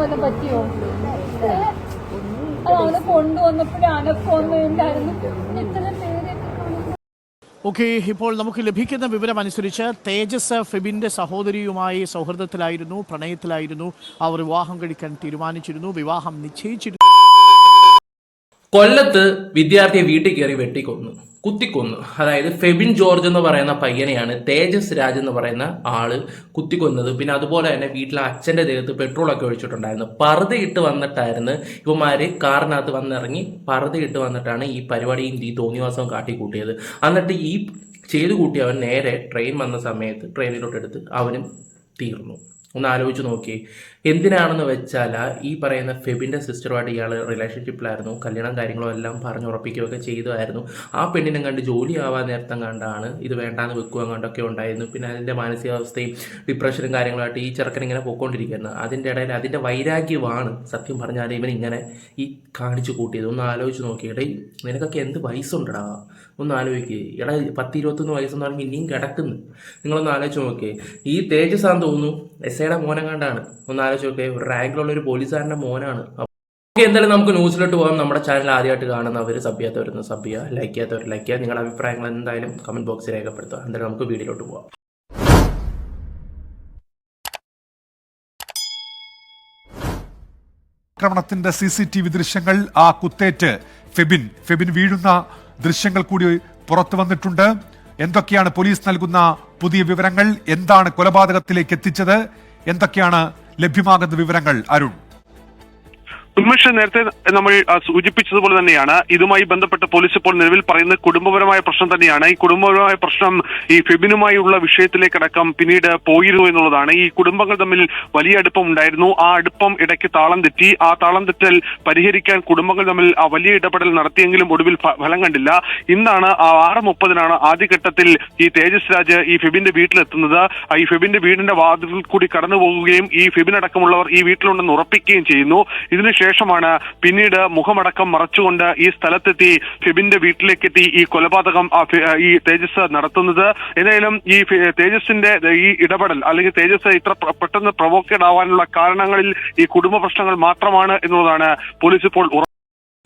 വല്ലതും പറ്റിയോ? അവനെ കൊണ്ടുവന്നപ്പോഴേ ഓക്കെ ഇപ്പോൾ നമുക്ക് ലഭിക്കുന്ന വിവരം അനുസരിച്ച് തേജസ് ഫെബിന്റെ സഹോദരിയുമായി സൗഹൃദത്തിലായിരുന്നു പ്രണയത്തിലായിരുന്നു. അവർ വിവാഹം കഴിക്കാൻ തീരുമാനിച്ചിരുന്നു. വിവാഹം നിശ്ചയിച്ചിരുന്നു. കൊല്ലത്ത് വിദ്യാർത്ഥിയെ വീട്ടിൽ കയറി വെട്ടിക്കൊന്നു കുത്തിക്കൊന്നു. അതായത് ഫെബിൻ ജോർജ് എന്ന് പറയുന്ന പയ്യനെയാണ് തേജസ് രാജ് എന്ന് പറയുന്ന ആൾ കുത്തിക്കൊന്നത്. പിന്നെ അതുപോലെ തന്നെ വീട്ടിലെ അച്ഛന്റെ ദേഹത്ത് പെട്രോളൊക്കെ ഒഴിച്ചിട്ടുണ്ടായിരുന്നു. പറുതയിട്ട് വന്നിട്ടായിരുന്നു ഇവന്മാര് കാറിനകത്ത് വന്നിറങ്ങി പറുതയിട്ട് വന്നിട്ടാണ് ഈ പരിപാടിയും ഈ തോന്നിവാസവും കാട്ടിക്കൂട്ടിയത്. എന്നിട്ട് ഈ ചെയ്തു കൂട്ടി അവൻ നേരെ ട്രെയിൻ വന്ന സമയത്ത് ട്രെയിനിലോട്ട് എടുത്ത് അവനും തീർന്നു. ഒന്ന് ആലോചിച്ച് നോക്കി. എന്തിനാണെന്ന് വെച്ചാൽ ഈ പറയുന്ന ഫെബിന്റെ സിസ്റ്ററുമായിട്ട് ഇയാൾ റിലേഷൻഷിപ്പിലായിരുന്നു കല്യാണം കാര്യങ്ങളും എല്ലാം പറഞ്ഞുറപ്പിക്കുകയൊക്കെ ചെയ്തതായിരുന്നു ആ പെണ്ണിനെ കണ്ട് ജോലി ആവാൻ നേരത്തം കണ്ടാണ് ഇത് വേണ്ടാന്ന് വെക്കുക കണ്ടൊക്കെ ഉണ്ടായിരുന്നു. പിന്നെ അതിന്റെ മാനസികാവസ്ഥയും ഡിപ്രഷനും കാര്യങ്ങളായിട്ട് ഈ ചെറുക്കൻ ഇങ്ങനെ പോയിക്കൊണ്ടിരിക്കുന്നത് അതിന്റെ ഇടയിൽ അതിന്റെ വൈരാഗ്യമാണ് സത്യം പറഞ്ഞാൽ ഇവൻ ഇങ്ങനെ ഈ കാണിച്ചു കൂട്ടിയത്. ഒന്ന് ആലോചിച്ച് നോക്കിയടേ നിനക്കൊക്കെ എന്ത് വയസ്സുണ്ടടാ? ഒന്ന് ആലോചിക്കുക ഇട പത്ത് ഇരുപത്തൊന്ന് വയസ്സെന്ന് പറയുമ്പോൾ ഇനിയും കിടക്കുന്നു. നിങ്ങളൊന്ന് ആലോചിച്ച് നോക്കിയേ ഈ തേജസ് ആണെന്ന് തോന്നുന്നു എസ് ഐയുടെ മോനെ കണ്ടാണ്. ഒന്ന് ആലോചിച്ച് നോക്കേ ഒരു റാങ്കിലുള്ള ഒരു പോലീസുകാരന്റെ മോനാണ്. എന്തായാലും നമുക്ക് ന്യൂസിലോട്ട് പോകാം. നമ്മുടെ ചാനൽ ആദ്യമായിട്ട് കാണുന്നവർ സബ് ചെയ്യാത്തവരൊന്ന് സബ് ചെയ്യുക ലൈക്ക് ചെയ്യാത്തവർ ലൈക്ക് ചെയ്യുക. നിങ്ങളുടെ അഭിപ്രായങ്ങൾ എന്തായാലും കമന്റ് ബോക്സിൽ രേഖപ്പെടുത്തുക. എന്തായാലും നമുക്ക് വീഡിയോയിലോട്ട് പോകാം ആക്രമണത്തിന്റെ സി സി ടി വി ദൃശ്യങ്ങൾ ആ കുത്തേറ്റ് ഫെബിൻ. ഫെബിൻ വീഴുന്ന ദൃശ്യങ്ങൾ കൂടി പുറത്തു വന്നിട്ടുണ്ട്. എന്തൊക്കെയാണ് പോലീസ് നൽകുന്ന പുതിയ വിവരങ്ങൾ? എന്താണ് കൊലപാതകത്തിലേക്ക് എത്തിച്ചത്? എന്തൊക്കെയാണ് ലഭ്യമാകുന്ന വിവരങ്ങൾ അരുൺ? ഉന്മേഷ് നേരത്തെ നമ്മൾ സൂചിപ്പിച്ചതുപോലെ തന്നെയാണ്. ഇതുമായി ബന്ധപ്പെട്ട പോലീസ് ഇപ്പോൾ നിലവിൽ പറയുന്നത് കുടുംബപരമായ പ്രശ്നം തന്നെയാണ്. ഈ കുടുംബപരമായ പ്രശ്നം ഈ ഫെബിനുമായുള്ള വിഷയത്തിലേക്കടക്കം പിന്നീട് പോയിരുന്നു എന്നുള്ളതാണ്. ഈ കുടുംബങ്ങൾ തമ്മിൽ വലിയ അടുപ്പം ഉണ്ടായിരുന്നു. ആ അടുപ്പം ഇടയ്ക്ക് താളം തെറ്റി. ആ താളം തെറ്റൽ പരിഹരിക്കാൻ കുടുംബങ്ങൾ തമ്മിൽ ആ വലിയ ഇടപെടൽ നടത്തിയെങ്കിലും ഒടുവിൽ ഫലം കണ്ടില്ല. ഇന്നാണ് ആ ആറ് മുപ്പതിനാണ് ആദ്യഘട്ടത്തിൽ ഈ തേജസ് രാജ് ഈ ഫെബിന്റെ വീട്ടിലെത്തുന്നത്. ഈ ഫെബിന്റെ വീടിന്റെ വാതിൽ കൂടി കടന്നു പോകുകയും ഈ ഫെബിൻ അടക്കമുള്ളവർ ഈ വീട്ടിലുണ്ടെന്ന് ഉറപ്പിക്കുകയും ചെയ്യുന്നു. ഇതിനുശേഷമാണ് പിന്നീട് മുഖമടക്കം മറച്ചുകൊണ്ട് ഈ സ്ഥലത്തെത്തി ഫിബിന്റെ വീട്ടിലേക്കെത്തി ഈ കൊലപാതകം ഈ തേജസ് നടത്തുന്നത്. എന്തായാലും ഈ തേജസിന്റെ ഈ ഇടപെടൽ അല്ലെങ്കിൽ തേജസ് ഇത്ര പെട്ടെന്ന് പ്രൊവോക്കേഡ് ആവാനുള്ള കാരണങ്ങളിൽ ഈ കുടുംബ പ്രശ്നങ്ങൾ മാത്രമാണ് എന്നുള്ളതാണ് പോലീസ് ഇപ്പോൾ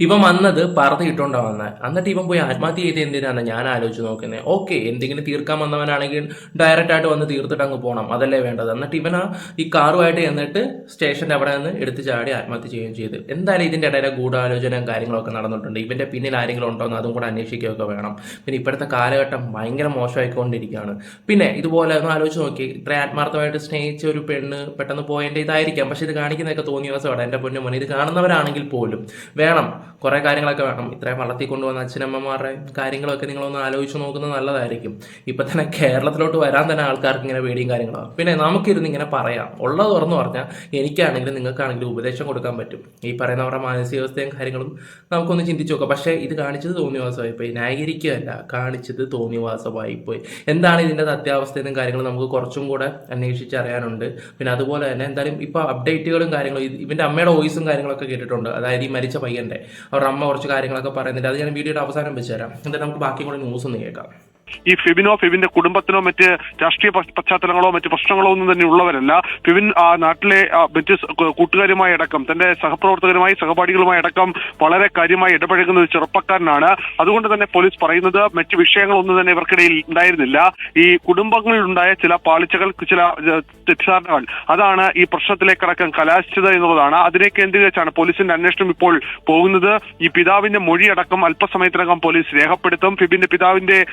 ഇവൻ വന്നത് പറഞ്ഞിട്ടുണ്ടോ വന്നത് എന്നിട്ട് ഇവൻ പോയി ആത്മഹത്യ ചെയ്ത് എന്തിനാണ്? ഞാൻ ആലോചിച്ച് നോക്കുന്നത് ഓക്കെ എന്തെങ്കിലും തീർക്കാൻ വന്നവനാണെങ്കിൽ ഡയറക്റ്റ് ആയിട്ട് വന്ന് തീർത്തിട്ട് അങ്ങ് പോകണം അതല്ലേ വേണ്ടത്. എന്നിട്ട് ഇവൻ ആ ഈ കാറുമായിട്ട് എന്നിട്ട് സ്റ്റേഷന്റെ അവിടെ നിന്ന് എടുത്ത് ചാടി ആത്മഹത്യ ചെയ്യുകയും ചെയ്തു. എന്തായാലും ഇതിന്റെ ഇടയിലെ ഗൂഢാലോചനയും കാര്യങ്ങളൊക്കെ നടന്നിട്ടുണ്ട്. ഇവന്റെ പിന്നിൽ ആരെങ്കിലും ഉണ്ടോ എന്ന് അതും കൂടെ അന്വേഷിക്കുകയൊക്കെ വേണം. പിന്നെ ഇപ്പോഴത്തെ കാലഘട്ടം ഭയങ്കര മോശമായിക്കൊണ്ടിരിക്കുകയാണ്. പിന്നെ ഇതുപോലെ ഒന്ന് ആലോചിച്ച് നോക്കി. ഇത്ര ആത്മാർത്ഥമായിട്ട് സ്നേഹിച്ച ഒരു പെണ്ണ് പെട്ടെന്ന് പോയതിന്റെ ഇതായിരിക്കാം. പക്ഷേ ഇത് കാണിക്കുന്നതൊക്കെ തോന്നിയ ദിവസമാണ്. എന്റെ പൊന്നു മോനെ ഇത് കാണുന്നവരാണെങ്കിൽ പോലും വേണം. കുറെ കാര്യങ്ങളൊക്കെ വേണം. ഇത്രയും വളർത്തി കൊണ്ടുവന്ന അച്ഛനമ്മമാരുടെ കാര്യങ്ങളൊക്കെ നിങ്ങളൊന്ന് ആലോചിച്ച് നോക്കുന്നത് നല്ലതായിരിക്കും. ഇപ്പൊ തന്നെ കേരളത്തിലോട്ട് വരാൻ തന്നെ ആൾക്കാർക്ക് ഇങ്ങനെ പേടിയും കാര്യങ്ങളാണ്. പിന്നെ നമുക്കിരുന്ന് ഇങ്ങനെ പറയാം. ഉള്ളത് തുറന്നു പറഞ്ഞാൽ എനിക്കാണെങ്കിലും നിങ്ങൾക്കാണെങ്കിലും ഉപദേശം കൊടുക്കാൻ പറ്റും. ഈ പറയുന്നവരുടെ മാനസികാവസ്ഥയും കാര്യങ്ങളും നമുക്കൊന്ന് ചിന്തിച്ചു നോക്കാം. പക്ഷേ ഇത് കാണിച്ചത് തോന്നിവാസമായി പോയി. ന്യായീകരിക്കുകയല്ല കാണിച്ചത് തോന്നിവാസമായി പോയി. എന്താണ് ഇതിന്റെ സത്യാവസ്ഥയെന്നും കാര്യങ്ങളും നമുക്ക് കുറച്ചും കൂടെ അന്വേഷിച്ചറിയാനുണ്ട്. പിന്നെ അതുപോലെ തന്നെ എന്തായാലും ഇപ്പൊ അപ്ഡേറ്റുകളും കാര്യങ്ങളും ഇവന്റെ അമ്മയുടെ വോയിസും കാര്യങ്ങളൊക്കെ കേട്ടിട്ടുണ്ട്. അതായത് ഈ മരിച്ച പയ്യന്റെ അവരുടെ അമ്മ കുറച്ച് കാര്യങ്ങളൊക്കെ പറയുന്നുണ്ട്. അത് ഞാൻ വീഡിയോയുടെ അവസാനം വെച്ചുതരാം. എന്നിട്ട് നമുക്ക് ബാക്കി കൂടെ ന്യൂസ് ഒന്ന് കേൾക്കാം. ഈ ഫിബിനോ ഫിബിന്റെ കുടുംബത്തിനോ മറ്റ് രാഷ്ട്രീയ പശ്ച- പശ്ചാത്തലങ്ങളോ മറ്റ് പ്രശ്നങ്ങളോ ഒന്നും തന്നെ ഉള്ളവരല്ല. ഫിബിൻ ആ നാട്ടിലെ മറ്റ് കൂട്ടുകാരുമായി അടക്കം തന്റെ സഹപ്രവർത്തകരുമായി സഹപാഠികളുമായി അടക്കം വളരെ കാര്യമായി ഇടപഴകുന്ന ഒരു ചെറുപ്പക്കാരനാണ്. അതുകൊണ്ട് തന്നെ പോലീസ് പറയുന്നത് മറ്റ് വിഷയങ്ങളൊന്നും തന്നെ ഇവർക്കിടയിൽ ഉണ്ടായിരുന്നില്ല. ഈ കുടുംബങ്ങളിലുണ്ടായ ചില പാളിച്ചകൾ ചില തെറ്റിദ്ധാരണകൾ അതാണ് ഈ പ്രശ്നത്തിലേക്ക് പ്രശ്നത്തിലേക്കടക്കം കലാശിച്ചത് എന്നുള്ളതാണ്. അതിനെ കേന്ദ്രീകരിച്ചാണ് പോലീസിന്റെ അന്വേഷണം ഇപ്പോൾ പോകുന്നത്. ഈ പിതാവിന്റെ മൊഴിയടക്കം അല്പസമയത്തിനകം പോലീസ് രേഖപ്പെടുത്തും. ഫിബിന്റെ പിതാവിന്റെ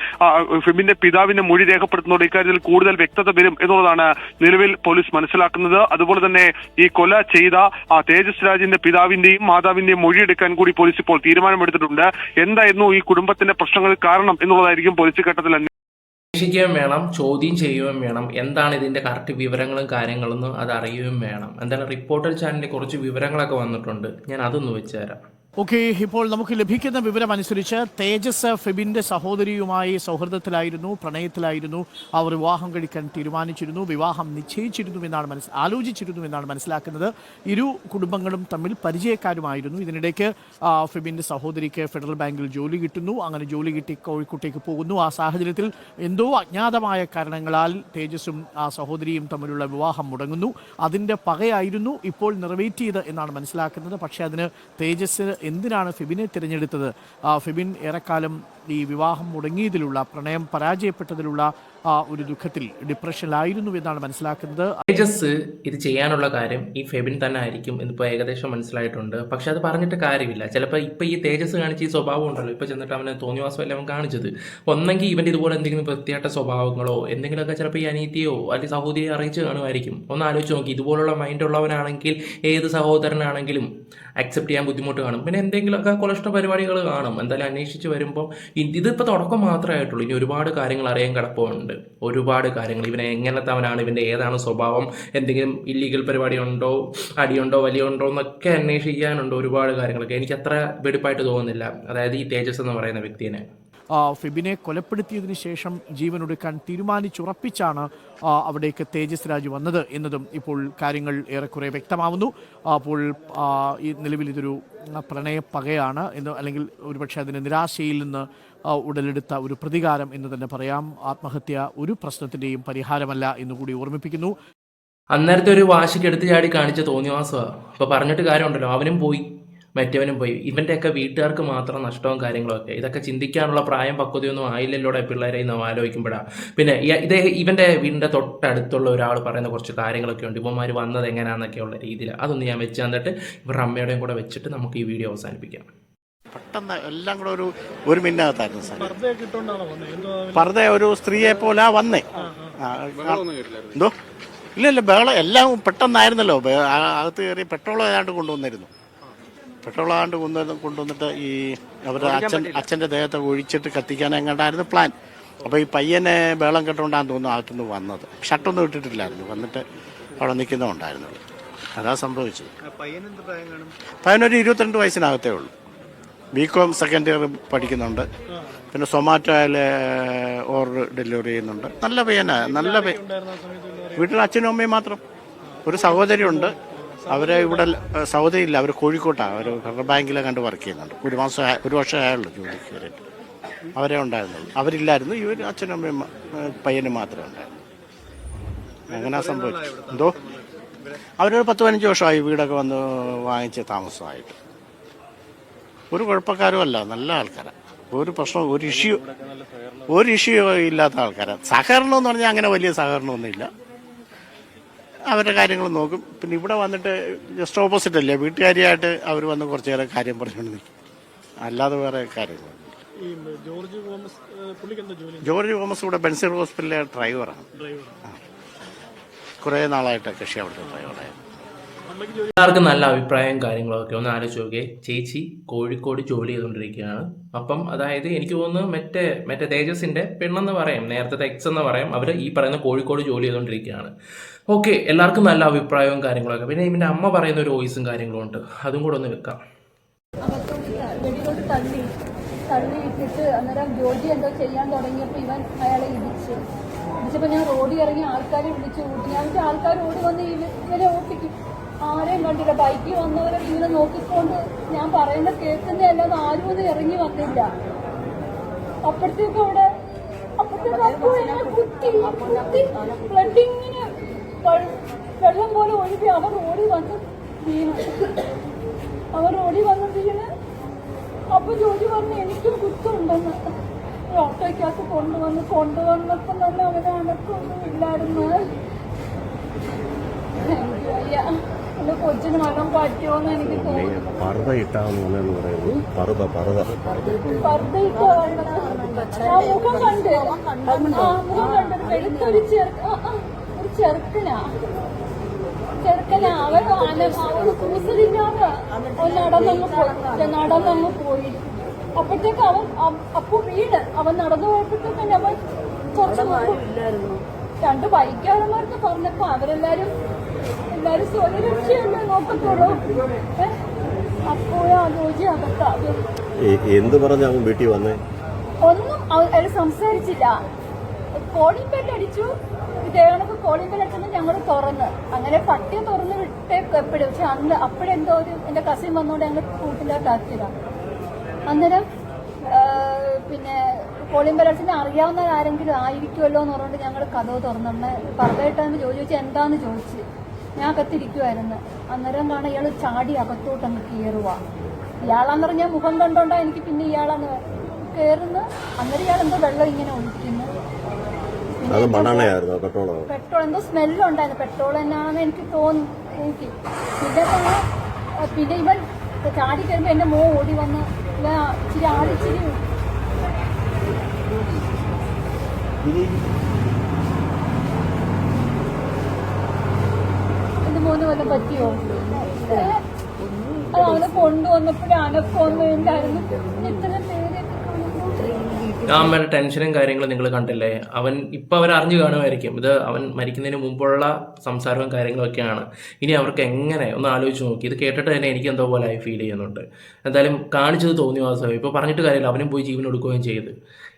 ഫിബിന്റെ പിതാവിന്റെ മൊഴി രേഖപ്പെടുത്തുന്നതോടെ ഇക്കാര്യത്തിൽ കൂടുതൽ വ്യക്തത വരും എന്നുള്ളതാണ് നിലവിൽ പോലീസ് മനസ്സിലാക്കുന്നത്. അതുപോലെ തന്നെ ഈ കൊല ചെയ്ത ആ തേജസ് രാജിന്റെ പിതാവിന്റെയും മാതാവിന്റെയും മൊഴിയെടുക്കാൻ കൂടി പോലീസ് ഇപ്പോൾ തീരുമാനമെടുത്തിട്ടുണ്ട്. എന്തായിരുന്നു ഈ കുടുംബത്തിന്റെ പ്രശ്നങ്ങൾ കാരണം എന്നുള്ളതായിരിക്കും പോലീസ് ഘട്ടത്തിൽ അന്വേഷിക്കുകയും വേണം ചോദ്യം ചെയ്യുകയും വേണം. എന്താണ് ഇതിന്റെ കറക്റ്റ് വിവരങ്ങളും കാര്യങ്ങളൊന്നും അത് അറിയുകയും വേണം. എന്തായാലും റിപ്പോർട്ടർ ചാനലിൽ കുറച്ച് വിവരങ്ങളൊക്കെ വന്നിട്ടുണ്ട്. ഞാൻ അതൊന്ന് വെച്ചുതരാം ഓക്കെ ഇപ്പോൾ നമുക്ക് ലഭിക്കുന്ന വിവരം അനുസരിച്ച് തേജസ് ഫെബിന്റെ സഹോദരിയുമായി സൗഹൃദത്തിലായിരുന്നു പ്രണയത്തിലായിരുന്നു. അവർ വിവാഹം കഴിക്കാൻ തീരുമാനിച്ചിരുന്നു. വിവാഹം നിശ്ചയിച്ചിരുന്നു എന്നാണ് മനസ്സ് ആലോചിച്ചിരുന്നു എന്നാണ് മനസ്സിലാക്കുന്നത്. ഇരു കുടുംബങ്ങളും തമ്മിൽ പരിചയക്കാരുമായിരുന്നു. ഇതിനിടയ്ക്ക് ഫെബിന്റെ സഹോദരിക്ക് ഫെഡറൽ ബാങ്കിൽ ജോലി കിട്ടുന്നു. അങ്ങനെ ജോലി കിട്ടി കോഴിക്കോട്ടേക്ക് പോകുന്നു. ആ സാഹചര്യത്തിൽ എന്തോ അജ്ഞാതമായ കാരണങ്ങളാൽ തേജസും ആ സഹോദരിയും തമ്മിലുള്ള വിവാഹം മുടങ്ങുന്നു. അതിന്റെ പകയായിരുന്നു ഇപ്പോൾ നിറവേറ്റിയത് എന്നാണ് മനസ്സിലാക്കുന്നത്. പക്ഷേ അതിന് തേജസ് എന്തിനാണ് ഫിബിനെ തിരഞ്ഞെടുത്തത്? ഫിബിൻ ഏറെക്കാലം ഈ വിവാഹം മുടങ്ങിയതിലുള്ള പ്രണയം പരാജയപ്പെട്ടതിലുള്ള ആ, ഒരു ദുഃഖത്തിൽ ഡിപ്രഷനിലായിരുന്നു എന്നാണ് മനസ്സിലാക്കുന്നത്. തേജസ് ഇത് ചെയ്യാനുള്ള കാര്യം ഈ ഫെബിൻ തന്നെ ആയിരിക്കും എന്നിപ്പോൾ ഏകദേശം മനസ്സിലായിട്ടുണ്ട്. പക്ഷെ അത് പറഞ്ഞിട്ട് കാര്യമില്ല. ചിലപ്പോൾ ഇപ്പം ഈ തേജസ് കാണിച്ച ഈ സ്വഭാവം ഉണ്ടല്ലോ. ഇപ്പോൾ ചെന്നിട്ട് അവനെ തോന്നിവാസമല്ല അവൻ കാണിച്ചത്? ഒന്നെങ്കിൽ ഇവന്റെ ഇതുപോലെ എന്തെങ്കിലും വൃത്തിയായിട്ട സ്വഭാവങ്ങളോ എന്തെങ്കിലുമൊക്കെ ചിലപ്പോൾ ഈ അനീതിയോ അല്ലെങ്കിൽ സഹോദരിയെ അറിയിച്ച് കാണുമായിരിക്കും. ഒന്ന് ആലോചിച്ച് നോക്കി. ഇതുപോലുള്ള മൈൻഡ് ഉള്ളവനാണെങ്കിൽ ഏത് സഹോദരനാണെങ്കിലും അക്സെപ്റ്റ് ചെയ്യാൻ ബുദ്ധിമുട്ട് കാണും. പിന്നെ എന്തെങ്കിലുമൊക്കെ കൊലഷ്ട പരിപാടികൾ കാണും. എന്തായാലും അന്വേഷിച്ച് വരുമ്പോൾ ഇതിപ്പോൾ തുടക്കം മാത്രമേ ആയിട്ടുള്ളൂ. ഇനി ഒരുപാട് കാര്യങ്ങൾ അറിയാൻ കിടപ്പുണ്ട്. ഒരുപാട് കാര്യങ്ങൾ. ഇവനെ എങ്ങനത്തവനാണ്? ഇവന്റെ ഏതാണ് സ്വഭാവം? എന്തെങ്കിലും ഇല്ലീഗൽ പരിപാടി ഉണ്ടോ അടിയുണ്ടോ? വലിയുണ്ടോ? എന്നൊക്കെ അന്വേഷിക്കാനുണ്ട് ഒരുപാട് കാര്യങ്ങളൊക്കെ. എനിക്ക് അത്ര വെടിപ്പായിട്ട് തോന്നുന്നില്ല. അതായത് ഈ തേജസ് എന്ന് പറയുന്ന വ്യക്തിനെ. ഫിബിനെ കൊലപ്പെടുത്തിയതിനു ശേഷം ജീവനൊടുക്കാൻ തീരുമാനിച്ചുറപ്പിച്ചാണ് അവിടേക്ക് തേജസ് രാജ് വന്നത് എന്നതും ഇപ്പോൾ കാര്യങ്ങൾ ഏറെക്കുറെ വ്യക്തമാവുന്നു. അപ്പോൾ ഈ നിലവിൽ ഇതൊരു പ്രണയ പ്രണയപ്പകയാണ് എന്ന് അല്ലെങ്കിൽ ഒരുപക്ഷെ അതിന് നിരാശയിൽ നിന്ന് ഉടലെടുത്ത ഒരു പ്രതികാരം എന്ന് തന്നെ പറയാം. ആത്മഹത്യ ഒരു പ്രശ്നത്തിന്റെയും പരിഹാരമല്ല എന്നുകൂടി ഓർമ്മിപ്പിക്കുന്നു. അന്നേരത്തെ ഒരു വാശിക്ക് എടുത്തു ചാടി കാണിച്ച തോന്നിവാസമാണ് അപ്പോൾ പറഞ്ഞിട്ട് കാര്യമുണ്ടല്ലോ അവനും പോയി. മറ്റവനും പോയി. ഇവന്റെയൊക്കെ വീട്ടുകാർക്ക് മാത്രം നഷ്ടവും കാര്യങ്ങളൊക്കെ ഇതൊക്കെ ചിന്തിക്കാനുള്ള പ്രായം പക്വതയൊന്നും ആയില്ലല്ലോടെ പിള്ളേരെ ഇന്ന് ആലോചിക്കുമ്പോഴാണ് പിന്നെ ഇദ്ദേഹം ഇതേ ഇവന്റെ വീടിന്റെ തൊട്ടടുത്തുള്ള ഒരാൾ പറയുന്ന കുറച്ച് കാര്യങ്ങളൊക്കെ ഉണ്ട്. ഇവന്മാർ വന്നത് എങ്ങനെയാണെന്നൊക്കെയുള്ള രീതിയിൽ അതൊന്ന് ഞാൻ വെച്ച് തന്നിട്ട് ഇവരുടെ അമ്മയുടെയും കൂടെ വെച്ചിട്ട് നമുക്ക് ഈ വീഡിയോ അവസാനിപ്പിക്കാം. പെട്ടെന്ന് എല്ലാം കൂടെ ഒരു ഒരു മിന്നകത്തായിരുന്നു സാർ. പർദ്ദ ഒരു സ്ത്രീയെ പോലെ വന്നേ. ആ, എന്തോ? ഇല്ല ഇല്ല ബഹളം എല്ലാം പെട്ടെന്നായിരുന്നല്ലോ. അകത്ത് കയറി പെട്രോൾ ഏതാണ്ട് കൊണ്ടുവന്നിരുന്നു. പെട്രോൾ ആണ്ട് കൊണ്ടുവന്ന് കൊണ്ടുവന്നിട്ട് ഈ അവരുടെ അച്ഛൻ അച്ഛന്റെ ദേഹത്തെ ഒഴിച്ചിട്ട് കത്തിക്കാൻ എങ്ങാണ്ടായിരുന്നു പ്ലാൻ അപ്പോൾ ഈ പയ്യനെ വേളം കെട്ടുകൊണ്ടാന്ന് തോന്നുന്നു അകത്തുനിന്ന് വന്നത്. ഷട്ടൊന്നും ഇട്ടിട്ടില്ലായിരുന്നു. വന്നിട്ട് അവിടെ നിൽക്കുന്നുണ്ടായിരുന്നു അതാ സംഭവിച്ചത്. പയ്യനൊരു ഇരുപത്തിരണ്ട് വയസ്സിനകത്തേ ഉള്ളൂ. ബി കോം സെക്കൻഡ് ഇയർ പഠിക്കുന്നുണ്ട് പിന്നെ സൊമാറ്റോയിൽ ഓർഡർ ഡെലിവറി ചെയ്യുന്നുണ്ട്. നല്ല പയ്യനാണ് നല്ല പയ്യൻ വീട്ടിൽ അച്ഛനും അമ്മയും മാത്രം. ഒരു സഹോദരി അവരെ ഇവിടെ സൗദി സഹോദരി ഇല്ല. അവർ കോഴിക്കോട്ടാണ് അവർ ഫെഡറൽ ബാങ്കിലെ കണ്ട് വർക്ക് ചെയ്യുന്നുണ്ട്. ഒരു മാസം ഒരു വർഷം ആയുള്ളൂ ജോലിക്ക് കയറിയിട്ട്. അവരെ ഉണ്ടായിരുന്നുള്ളൂ. അവരില്ലായിരുന്നു. ഇവർ അച്ഛനും അമ്മയും പയ്യനും മാത്രമേ ഉണ്ടായിരുന്നു അങ്ങനെ സംഭവിച്ചു എന്തോ? അവരൊരു പത്ത് പതിനഞ്ച് വർഷമായി വീടൊക്കെ വന്ന് വാങ്ങിച്ച് താമസമായിട്ട്. ഒരു കുഴപ്പക്കാരും അല്ല. നല്ല ആൾക്കാരാണ് ഒരു പ്രശ്നം ഒരു ഇഷ്യൂ ഒരു ഇഷ്യൂ ഇല്ലാത്ത ആൾക്കാരാണ് സഹകരണം എന്ന് പറഞ്ഞാൽ അങ്ങനെ വലിയ സഹകരണമൊന്നുമില്ല. അവരുടെ കാര്യങ്ങൾ നോക്കും. പിന്നെ ഇവിടെ വന്നിട്ട് ജസ്റ്റ് ഓപ്പോസിറ്റ് അല്ലേ? വീട്ടുകാരിയായിട്ട് അവർ വന്ന് കുറച്ച് നേരം കാര്യം പറഞ്ഞുകൊണ്ട് നിൽക്കും. അല്ലാതെ വേറെ കാര്യങ്ങൾ ജോർജ് തോമസ് ഇവിടെ ബെൻസീർ ഹോസ്പിറ്റലിലെ ഡ്രൈവറാണ്. കുറേ നാളായിട്ട് കക്ഷി അവിടുത്തെ ഡ്രൈവറായിരുന്നു. എല്ലാവർക്കും നല്ല അഭിപ്രായവും കാര്യങ്ങളൊക്കെ ഒന്ന് ആലോചിച്ച് നോക്കിയേ. ചേച്ചി കോഴിക്കോട് ജോലി ചെയ്തുകൊണ്ടിരിക്കുകയാണ്. അപ്പം അതായത് എനിക്ക് തോന്നുന്നു മറ്റേ മറ്റേ തേജസിന്റെ പെണ്ണെന്ന് പറയാം നേരത്തെ എക്സ് എന്ന് പറയാം. അവർ ഈ പറയുന്ന കോഴിക്കോട് ജോലി ചെയ്തുകൊണ്ടിരിക്കുകയാണ്. ഓക്കെ എല്ലാവർക്കും നല്ല അഭിപ്രായവും കാര്യങ്ങളൊക്കെ. പിന്നെ ഇവന്റെ അമ്മ പറയുന്ന ഒരു വോയിസും കാര്യങ്ങളും ഉണ്ട്. അതും കൂടെ ഒന്ന് വെക്കാം. വെടികൊണ്ട് തള്ളി തള്ളി ഇട്ടിട്ട് അന്നേരം എന്തോ ചെയ്യാൻ തുടങ്ങിയപ്പോൾ ഇവൻ അയാളെ ഞാൻ റോഡിൽ ഇറങ്ങി ആൾക്കാരെ വിളിച്ചു കൂട്ടി ഞാൻ ആൾക്കാർ ഓടി വന്ന് ഇവ- ഇവരെ ഓട്ടിക്കും. ആരെയും കണ്ടില്ല. ബൈക്കിൽ വന്നവരെ ഇങ്ങനെ നോക്കിക്കൊണ്ട് ഞാൻ പറയുന്ന കേൾക്കുന്നതല്ലാതെ ആരും ഒന്നും ഇറങ്ങി വന്നില്ല. അപ്പോഴത്തേക്കും കുത്തി കുത്തി ബ്ലഡ് വെള്ളം പോലെ ഒഴുകി അവർ ഓടി വന്ന് വീണു. അവർ ഓടി വന്ന് വീണ് അപ്പൊ ജോലി പറഞ്ഞു എനിക്കും കുത്തുണ്ടെന്ന്. ഓട്ടോയ്ക്കകത്ത് കൊണ്ടുവന്ന് കൊണ്ടുവന്നപ്പം തന്നെ അവരെ അനക്കൊന്നും ഇല്ലായിരുന്നു. പർദ്ദ ഇട്ടാന്ന് പറയുന്നു പർദ്ദ പർദ്ദ ചെറുക്കനാ. കൂസലില്ലാതെ നടന്നങ്ങ് പോയി നടന്നങ്ങ് പോയി. അപ്പോഴത്തേക്ക് അവൻ അപ്പൊ വീണ് അവൻ നടന്നു പോയപ്പോഴത്തേക്ക് അവൻ കുറച്ച് രണ്ട് ബൈക്കാരന്മാർക്ക് പറഞ്ഞപ്പോ അവരെല്ലാരും എല്ലാരും സ്വയരക്ഷയല്ലേ നോക്കത്തുള്ളൂ ഏഹ് അപ്പോഴാ ജോജി അകത്താകും എന്ത് പറഞ്ഞ അവൻ വീട്ടിൽ വന്നേ? ഒന്നും അയാൾ സംസാരിച്ചില്ല. കോളിംഗ് ബെല്ല് അടിച്ചു. ഇതേക്ക് കോളിംഗ് ബെല്ല് അടിച്ചു ഞങ്ങൾ തുറന്ന്. അങ്ങനെ പട്ടി തുറന്ന് വിട്ടേ എപ്പോഴും. പക്ഷെ അന്ന് അപ്പോഴെന്തോ ഒരു എന്റെ കസിൻ വന്നുകൊണ്ട് ഞങ്ങൾ കൂട്ടിലോട്ടാക്കിയതാണ് അന്നേരം പിന്നെ കോളിംഗ് ബെല്ല് അടിച്ചിട്ട് അറിയാവുന്ന ആരെങ്കിലും ആയിരിക്കുമല്ലോ എന്ന് പറഞ്ഞുകൊണ്ട് ഞങ്ങൾ കഥവ് തുറന്നു പറഞ്ഞിട്ടാണ് ജോലി ചോദിച്ചു എന്താന്ന് ചോദിച്ചു. ഞാൻ അകത്തിരിക്കുമായിരുന്നു അന്നേരം കാണാൻ ഇയാൾ ചാടി അകത്തോട്ട് അങ്ങ് കയറുക ഇയാളാന്ന് പറഞ്ഞാൽ മുഖം കണ്ടോണ്ടാ എനിക്ക് പിന്നെ ഇയാളാന്ന് കയറുന്നു അന്നേരം ഇയാൾ എന്തോ വെള്ളം ഇങ്ങനെ ഒഴിക്കുന്നു. പെട്രോൾ എന്തോ സ്മെല്ലുണ്ടായിരുന്നു പെട്രോൾ തന്നെയാണെന്ന് എനിക്ക് തോന്നി എനിക്ക് പിന്നെ പിന്നെ ഇവൻ ചാടി കയറുമ്പോ എന്റെ മോ ഓടി വന്ന് ഇച്ചിരി ആടിച്ചിരി എന്റെ വന്ന് പറ്റിയോ? അത് അവനെ കൊണ്ടുവന്നപ്പോഴേ അനക്കൊന്നും ഉണ്ടായിരുന്നു ടെൻഷനും കാര്യങ്ങളും നിങ്ങൾ കണ്ടില്ലേ? അവൻ ഇപ്പം അവർ അറിഞ്ഞു കാണുമായിരിക്കും. ഇത് അവൻ മരിക്കുന്നതിന് മുമ്പുള്ള സംസാരവും കാര്യങ്ങളും ഒക്കെയാണ്. ഇനി അവർക്ക് എങ്ങനെ? ഒന്ന് ആലോചിച്ച് നോക്കി. ഇത് കേട്ടിട്ട് തന്നെ എനിക്ക് എന്തോ പോലെ ഫീൽ ചെയ്യുന്നുണ്ട്. എന്തായാലും കാണിച്ചത് തോന്നിയ വാസവം ഇപ്പോൾ പറഞ്ഞിട്ട് കാര്യമില്ല. അവനും പോയി ജീവൻ എടുക്കുകയും ചെയ്ത്.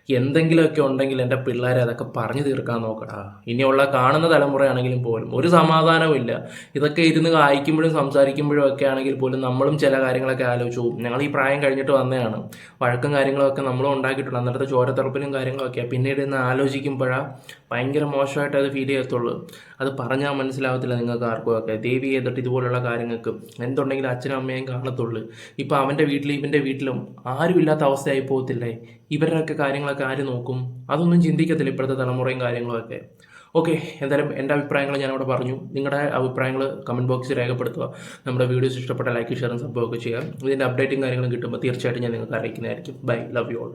എന്തെങ്കിലുമൊക്കെ ഉണ്ടെങ്കിൽ എന്റെ പിള്ളേരെ അതൊക്കെ പറഞ്ഞു തീർക്കാൻ നോക്കടാ. ഇനിയുള്ള കാണുന്ന തലമുറയാണെങ്കിലും പോലും ഒരു സമാധാനവും ഇല്ല. ഇതൊക്കെ ഇരുന്ന് വായിക്കുമ്പോഴും സംസാരിക്കുമ്പോഴും ഒക്കെ ആണെങ്കിൽ പോലും നമ്മളും ചില കാര്യങ്ങളൊക്കെ ആലോചിച്ചു. ഞങ്ങൾ ഈ പ്രായം കഴിഞ്ഞിട്ട് വന്നതാണ്. വഴക്കും കാര്യങ്ങളൊക്കെ നമ്മളും ഉണ്ടാക്കിയിട്ടുണ്ട്. അന്നേരത്തെ ചോരത്തുറപ്പിലും കാര്യങ്ങളൊക്കെ പിന്നീട് ഇന്ന് ആലോചിക്കുമ്പോഴാണ് ഭയങ്കര മോശമായിട്ട് അത് ഫീൽ ചെയ്യത്തുള്ളൂ. അത് പറഞ്ഞാൽ മനസ്സിലാവത്തില്ല നിങ്ങൾക്ക് ആർക്കും ഒക്കെ. ദേവി ചെയ്തിട്ട് ഇതുപോലുള്ള കാര്യങ്ങൾക്ക് എന്തുണ്ടെങ്കിലും അച്ഛനും അമ്മയും കാണത്തുള്ളൂ. ഇപ്പോൾ അവന്റെ വീട്ടിലും ഇവന്റെ വീട്ടിലും ആരും ഇല്ലാത്ത അവസ്ഥയായി പോകത്തില്ലേ? ഇവരുടെയൊക്കെ കാര്യങ്ങളൊക്കെ ആര് നോക്കും? അതൊന്നും ചിന്തിക്കത്തില്ല ഇപ്പോഴത്തെ തലമുറയും കാര്യങ്ങളൊക്കെ ഓക്കെ എന്തായാലും എന്റെ അഭിപ്രായങ്ങൾ ഞാനവിടെ പറഞ്ഞു. നിങ്ങളുടെ അഭിപ്രായങ്ങൾ കമന്റ് ബോക്സിൽ രേഖപ്പെടുത്തുക. നമ്മുടെ വീഡിയോസ് ഇഷ്ടപ്പെട്ട ലൈക്ക് ഷെയറും സംഭവമൊക്കെ ചെയ്യുക. ഇതിന്റെ അപ്ഡേറ്റും കാര്യങ്ങളും കിട്ടുമ്പോൾ തീർച്ചയായിട്ടും ഞാൻ നിങ്ങൾക്ക് അറിയിക്കുന്നതായിരിക്കും. Bye love you all